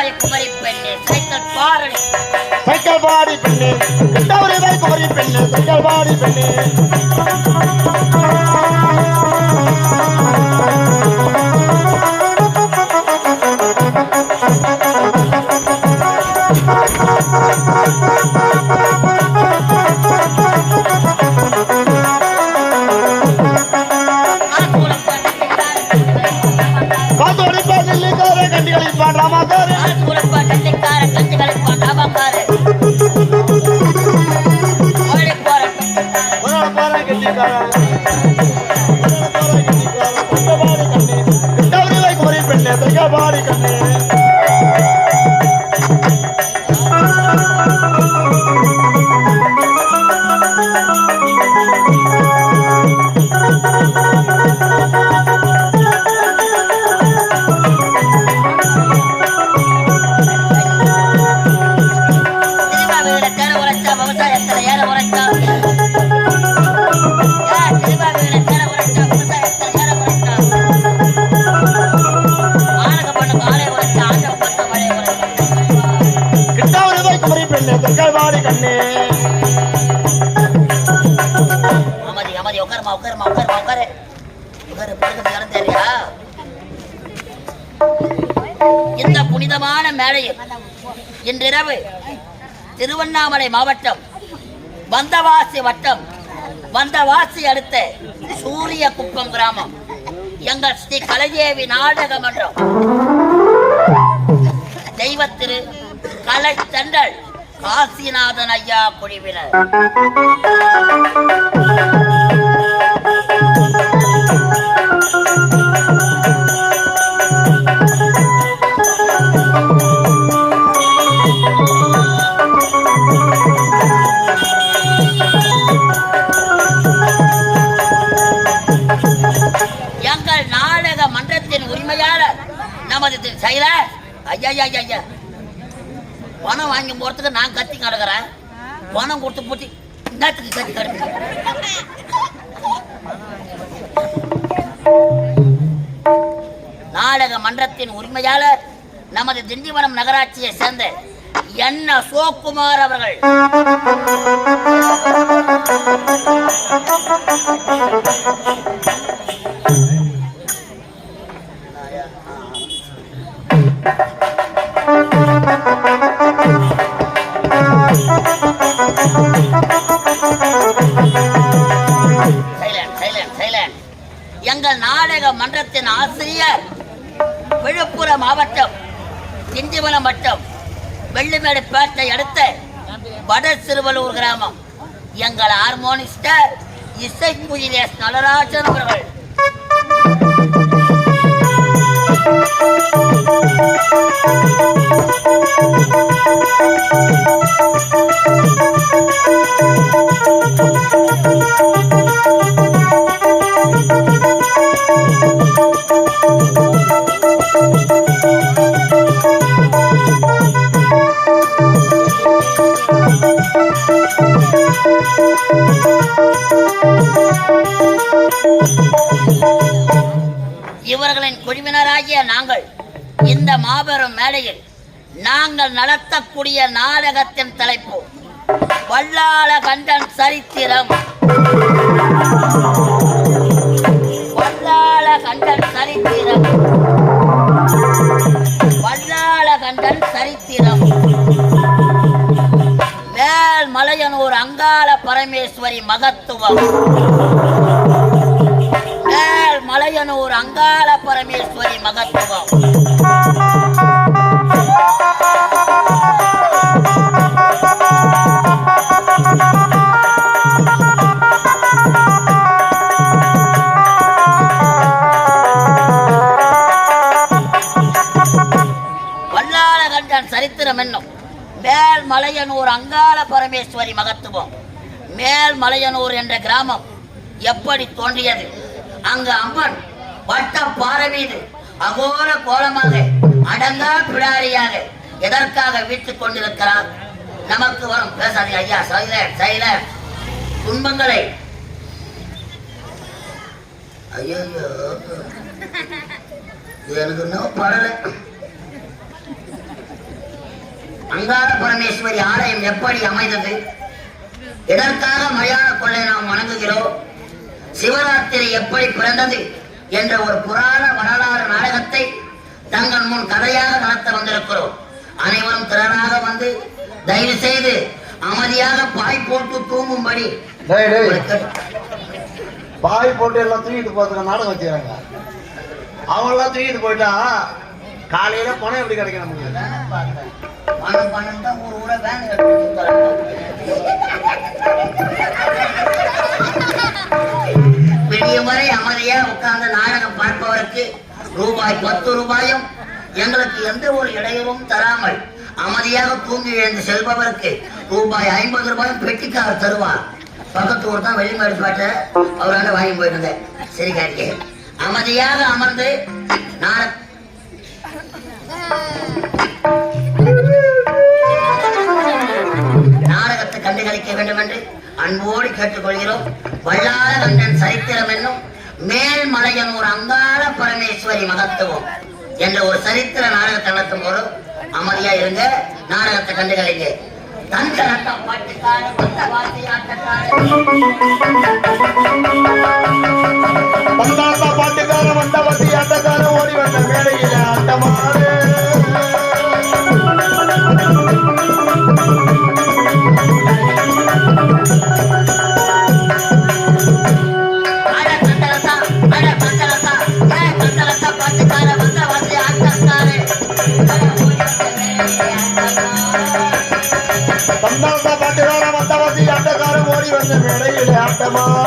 பாரி குமரி பெண்ணே cycle Barani cycle Pari பெண்ணே கிட்டவரை வைக்க பெண்ணே சைக்கிள் பாரி பெண்ணே. காத்தோடி பேசில் பாடாமா கண்டிக்கார அமதி அமதி உட்காருமா உட்காருமா உட்காருமா உட்காரு. உட்காரு இந்த புனிதமான மேடையில் இன்றிரவு திருவண்ணாமலை மாவட்டம் வந்தவாசி வட்டம் வந்தவாசி அடுத்த சூரிய குப்பம் கிராமம் எங்கள் ஸ்ரீ கலைதேவி நாடக மன்றம். தெய்வத்திரு கலை தண்டல் காசிநாதன் ஐயா குழுவினர் எங்கள் நாடக மன்றத்தின் உரிமையாளர் நமது செயலர். ஐயா ஐயா, ஐயா பணம் வாங்கி போறதுக்கு நான் கத்தி கிடக்குறேன் பணம் கொடுத்து போட்டு என்னத்துக்கு கத்தி கிடக்கு நாடக மன்றத்தின் உரிமையாளர் நமது திண்டிவனம் நகராட்சியை சேர்ந்த என்ன சோக்குமார் அவர்கள். Thank you. எங்கள் நாடக மன்றத்தின் ஆசிரியர் விழுப்புரம் மாவட்டம் திண்டிவனம் வட்டம் வெள்ளிமேடு பேட்டை அடுத்த வட சிறுவலூர் கிராமம். எங்கள் ஹார்மோனிஸ்டர் இசைக்குயிலே நடராஜன் அவர்கள். மாபெரும் மேடையில் நாங்கள் நடத்தக்கூடிய நாடகத்தின் தலைப்பு வல்லாள கண்டன் சரித்திரம். வல்லாள கண்டன் சரித்திரம். வல்லாள கண்டன் சரித்திரம். மேல் மலையனூர் அங்காள பரமேஸ்வரி மகத்துவம். மேல் மலையனூர் அங்காள பரமேஸ்வரி மகத்துவம். ஆண்டான் சரித்திரம் என்னும். மேல் மலையனூர் அங்காள பரமேஸ்வரி மகத்துவம். மேல் மலையனூர் என்ற கிராமம் எப்படி தோன்றியது? அங்கு அம்மன் வட்டம் பாறை மீது அகோர கோலமாக அடங்கா பிடாரியாக எதற்காக வீட்டுக் கொண்டிருக்கிறார்? நமக்கு வரும். பேசாதீங்க. ஐயா சைலன் சைலன் துன்பங்களை. ஐயோ எனக்கு இன்னும் படலை. அங்கார பரமேஸ்வரி ஆலயம் எப்படி அமைந்தது? எதற்காக மயான கொள்ளை நாம் வணங்குகிறோம்? சிவராத்திரி எப்படி பிறந்தது? என்ற ஒரு புராண வரலாறு நாடகத்தை தங்கள் முன் கதையாக நடத்த வந்திருக்கிறோம். அனைவரும் திறனாக வந்து தயவு செய்து அமைதியாக பாய் போட்டு தூங்கும்படி பாய் போட்டு எல்லாம் தூக்கிட்டு போறதுக்கு நாடகம் வச்சுக்கிறாங்க. அவங்களாம் தூக்கிட்டு போயிட்டா காலையில பணம் எப்படி கிடைக்கும் நமக்கு? பணம் பணம் தான் ஒரு ஊரை வேன் பெரிய வரை அமைதியா உட்கார்ந்து நாடகம் பார்ப்பவருக்கு ரூபாய் பத்து ரூபாயும் எங்களுக்கு எந்த ஒரு இடையூறும் தராமல் அமைதியாக தூங்கி எழுந்து செல்பவருக்கு ரூபாய் ஐம்பது ரூபாயும் பெட்டிக்காக தருவார். பக்கத்து ஊர் தான் வெளிமாடு பாட்ட அவரால் வாங்கி போயிருந்தேன். சரி காரியே அமைதியாக அமர்ந்து நாட அன்போடு கேட்டுக்கொள்கிறோம். வல்லாத கண்டன் சரித்திரம் என்னும் மேல்மலையன் ஒரு அங்காள பரமேஸ்வரி மகத்துவம் என்ற ஒரு சரித்திர நாடகத்தை நடத்தும் போது அமைதியா இருங்க. நாடகத்தை கண்டுகளிங்க. தந்தரட்டம் பாட்டுக்கார பத்த வாசி ஆட்டக்கார வந்த வண்டி ஆட்டக்காரன் ஓடி வந்த மேடையில ஆட்டமாறு வந்த மேடையில ஆட்டமாடு